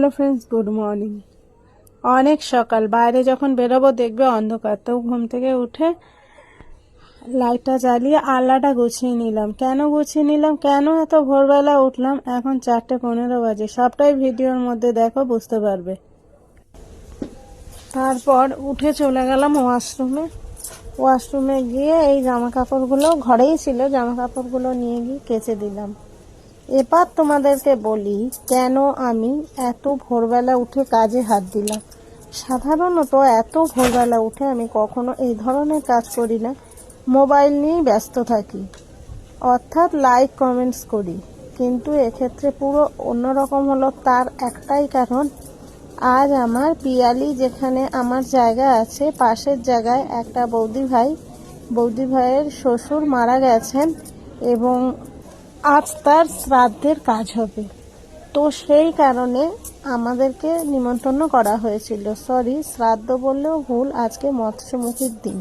Hello friends good morning অনেক সকাল। বাইরে যখন বেরোবো দেখবে অন্ধকার। তো ঘুম থেকে উঠে লাইটটা জ্বালিয়ে আল্লাটা গুছিয়ে নিলাম। কেন গুছিয়ে নিলাম? কেন এত ভোরবেলা উঠলাম? এখন চারটে পনেরো বাজে। সবটাই ভিডিওর মধ্যে দেখো, বুঝতে পারবে। তারপর উঠে চলে গেলাম ওয়াশরুমে ওয়াশরুমে গিয়ে এই জামা কাপড়গুলো ঘরেই ছিল জামা কাপড়গুলো নিয়ে গিয়ে কেচে দিলাম। এবার তোমাদেরকে বলি কেন আমি এত ভোরবেলা উঠে কাজে হাত দিলাম। সাধারণত এত ভোরবেলা উঠে আমি কখনো এই ধরনের কাজ করি না। মোবাইল নিয়েই ব্যস্ত থাকি। অর্থাৎ লাইক কমেন্টস করি। কিন্তু এক্ষেত্রে পুরো অন্যরকম হলো তার একটাই কারণ, আজ আমার পিয়ালি যেখানে আমার জায়গা আছে, পাশের জায়গায় একটা বৌদি ভাই, বৌদি ভাইয়ের শ্বশুর মারা গেছেন এবং আজ তার শ্রাদ্ধের কাজ হবে। তো সেই কারণে আমাদেরকে নিমন্ত্রণ করা হয়েছিল। সরি শ্রাদ্ধ বললেও ভুল, আজকে মৎস্যমুখীর দিন।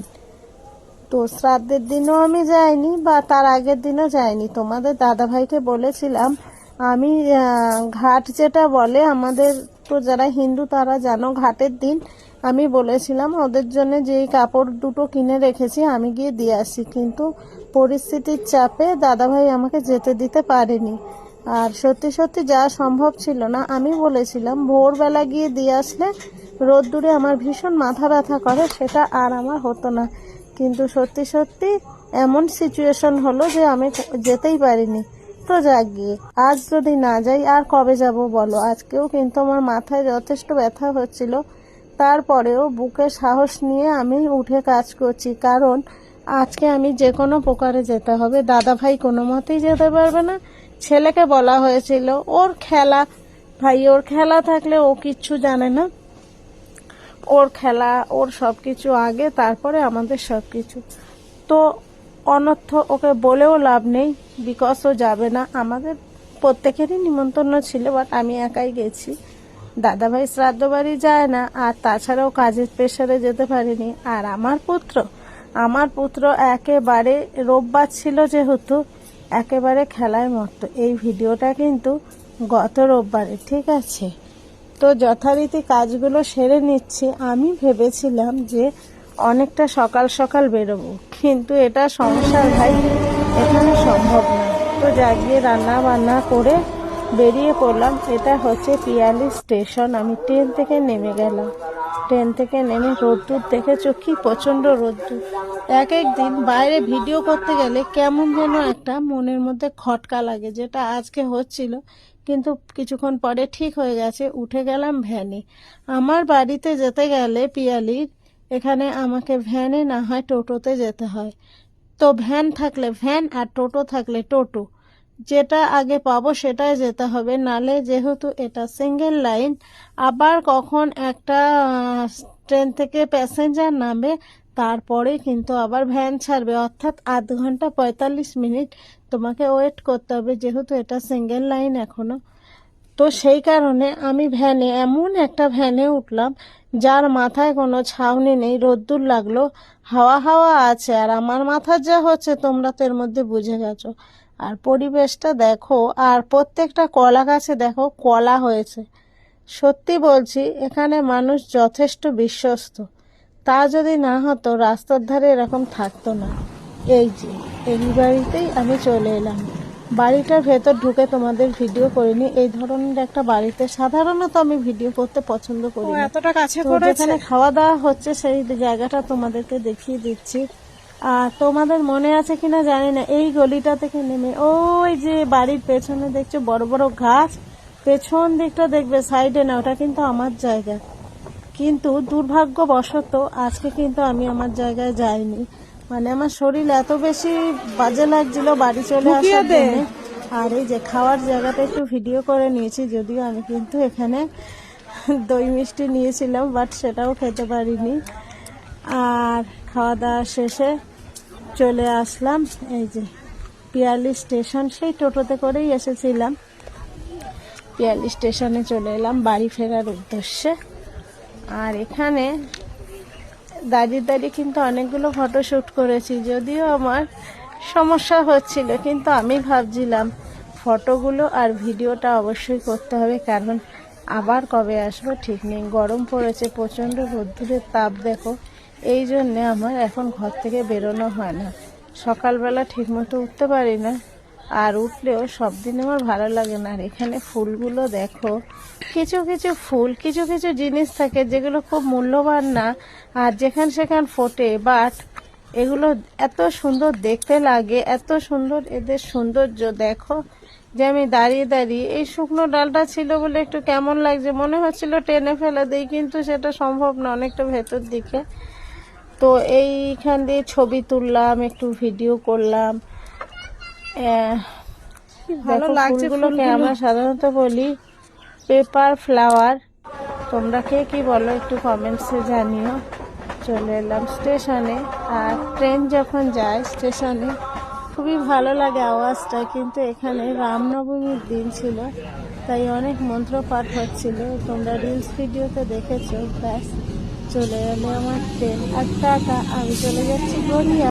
তো শ্রাদ্ধের দিনও আমি যাইনি বা তার আগের দিনও যাইনি। তোমাদের দাদাভাইকে বলেছিলাম, আমি ঘাট যেটা বলে, আমাদের তো যারা হিন্দু তারা জানো ঘাটের দিন। আমি বলেছিলাম, ওদের জন্য যেই কাপড় দুটো কিনে রেখেছি, আমি গিয়ে দিয়ে আসি। কিন্তু পরিস্থিতির চাপে দাদাভাই আমাকে যেতে দিতে পারেনি। আর সত্যি সত্যি যা সম্ভব ছিল না, আমি বলেছিলাম, ভোরবেলা গিয়ে দিয়ে আসলে রোদ্দুরে আমার ভীষণ মাথা ব্যথা করে, সেটা আর আমার হতো না। কিন্তু সত্যি সত্যি এমন সিচুয়েশন হলো যে আমি যেতেই পারিনি। তো যাক গিয়ে, আজ যদি না যাই, আর কবে যাব বলো? আজকেও কিন্তু আমার মাথায় যথেষ্ট ব্যথা হচ্ছিল। তারপরেও বুকে সাহস নিয়ে আমি উঠে কাজ করছি। কারণ আজকে আমি যে কোনো প্রকারে যেতে হবে। দাদা ভাই কোনো মতেই যেতে পারবে না। ছেলেকে বলা হয়েছিল, ওর খেলা, ভাই, ওর খেলা থাকলে ও কিচ্ছু জানে না। ওর খেলা, ওর সব কিছু আগে, তারপরে আমাদের সব কিছু তো অনর্থ ওকে বলেও লাভ নেই বিকজ ও যাবে না। আমাদের প্রত্যেকেরই নিমন্ত্রণ ছিল বাট আমি একাই গেছি। দাদাভাই শ্রাদ্ধ বাড়ি যায় না, আর তাছাড়াও কাজের প্রেশারে যেতে পারিনি। আর আমার পুত্র আমার পুত্র একেবারে রোববার ছিল যেহেতু একেবারে খেলায় মত্ত। এই ভিডিওটা কিন্তু গত রোববারে, ঠিক আছে? তো যথারীতি কাজগুলো সেরে নিচ্ছি। আমি ভেবেছিলাম যে অনেকটা সকাল সকাল বেরোবো, কিন্তু এটা সংসার ভাই, এখানে সম্ভব না। তো জাগিয়ে রান্না বান্না করে বেরিয়ে পড়লাম। এটা হচ্ছে পিয়ালি স্টেশন। আমি ট্রেন থেকে নেমে গেলাম। ট্রেন থেকে নেমে রোদ্দুর দেখেছ? কি প্রচণ্ড রোদ্দুর। এক এক দিন বাইরে ভিডিও করতে গেলে কেমন যেন একটা মনের মধ্যে খটকা লাগে, যেটা আজকে হচ্ছিল। কিন্তু কিছুক্ষণ পরে ঠিক হয়ে গেছে, উঠে গেলাম ভ্যানে। আমার বাড়িতে যেতে গেলে পিয়ালির এখানে আমাকে ভ্যানে না হয় টোটোতে যেতে হয়। তো ভ্যান থাকলে ভ্যান আর টোটো থাকলে টোটো। যেটা আগে পাবো সেটাই যেতে হবে। নালে যেহেতু এটা সিঙ্গেল লাইন আবার কখন একটা ট্রেন থেকে প্যাসেঞ্জার নামবে তারপরে কিন্তু আবার ভ্যান ছাড়বে। অর্থাৎ আধ ঘণ্টা পঁয়তাল্লিশ মিনিট তোমাকে ওয়েট করতে হবে, যেহেতু এটা সিঙ্গেল লাইন এখনও। তো সেই কারণে আমি ভ্যানে এমন একটা ভ্যানে উঠলাম, যার মাথায় কোনো ছাউনি নেই, রোদ্দুর লাগল, হাওয়া হাওয়া আছে, আর আমার মাথার যা হচ্ছে তোমরা তো এর মধ্যে বুঝে গেছো। আর পরিবেশটা দেখো আর প্রত্যেকটা কলা গাছে দেখো কলা হয়েছে। সত্যি বলছি এখানে মানুষ যথেষ্ট বিশ্বস্ত। তা যদি না হতো রাস্তার ধারে এরকম থাকতো না। এই যে এই বাড়িতেই আমি চলে এলাম। বাড়িটার ভেতর ঢুকে তোমাদের ভিডিও করিনি। এই ধরনের একটা বাড়িতে সাধারণত আমি ভিডিও করতে পছন্দ করি না। এতটা কাছে যেখানে খাওয়া দাওয়া হচ্ছে সেই জায়গাটা তোমাদেরকে দেখিয়ে দিচ্ছি। আর তোমাদের মনে আছে কিনা জানি না। এই গলিটা থেকে নেমে ওই যে বাড়ির পেছনে দেখছ বড় বড় গাছ? পেছন দিকটা দেখবে সাইডে না ওটা কিন্তু আমার জায়গা। কিন্তু দুর্ভাগ্যবশত আজকে কিন্তু আমি আমার জায়গায় যাইনি। মানে আমার শরীর এত বেশি বাজে লাগছিল বাড়ি চলে আসার জন্য। আর এই যে খাওয়ার জায়গাটা একটু ভিডিও করে নিয়েছি যদিও আমি কিন্তু এখানে দই মিষ্টি নিয়েছিলাম বাট সেটাও খেতে পারিনি। আর খাওয়া দাওয়া শেষে চলে আসলাম। এই যে পিয়ালি স্টেশন, সেই টোটোতে করেই এসেছিলাম। পিয়ালি স্টেশনে চলে এলাম বাড়ি ফেরার উদ্দেশ্যে। আর এখানে দাঁড়িয়ে দাঁড়িয়ে কিন্তু অনেকগুলো ফটো শ্যুট করেছি, যদিও আমার সমস্যা হচ্ছিল, কিন্তু আমি ভাবছিলাম ফটোগুলো আর ভিডিওটা অবশ্যই করতে হবে, কারণ আবার কবে আসব ঠিক নেই। গরম পড়েছে, প্রচণ্ড রোদ্দুরের তাপ, দেখো। এই জন্যে আমার এখন ঘর থেকে বেরোনো হয় না। সকালবেলা ঠিকমতো উঠতে পারি না। আর উঠলেও সব দিন আমার ভালো লাগে না। আর এখানে ফুলগুলো দেখো, কিছু কিছু ফুল, কিছু কিছু জিনিস থাকে যেগুলো খুব মূল্যবান না। আর যেখান সেখান ফোটে বাট এগুলো এত সুন্দর দেখতে লাগে, এত সুন্দর এদের সৌন্দর্য দেখো যে আমি দাঁড়িয়ে দাঁড়িয়ে এই শুকনো ডালটা ছিল বলে একটু কেমন লাগছে, মনে হচ্ছিল টেনে ফেলে দিই, কিন্তু সেটা সম্ভব না অনেকটা ভেতর দিকে। তো এইখান দিয়ে ছবি তুললাম একটু ভিডিও করলাম। ভালো দেখো লাগছে ফুলগুলোকে আমরা সাধারণত বলি পেপার ফ্লাওয়ার। তোমরা কে কি বলো একটু কমেন্টসে জানিও। চলে এলাম স্টেশনে। আর ট্রেন যখন যায় স্টেশনে খুবই ভালো লাগে আওয়াজটা কিন্তু এখানে রামনবমীর দিন ছিল তাই অনেক মন্ত্র পাঠ হচ্ছিল। তোমরা রিলস ভিডিওতে দেখেছ ব্যাস। চলে এলো আমার ট্রেন। আর টাটা আমি চলে যাচ্ছি গড়িয়া।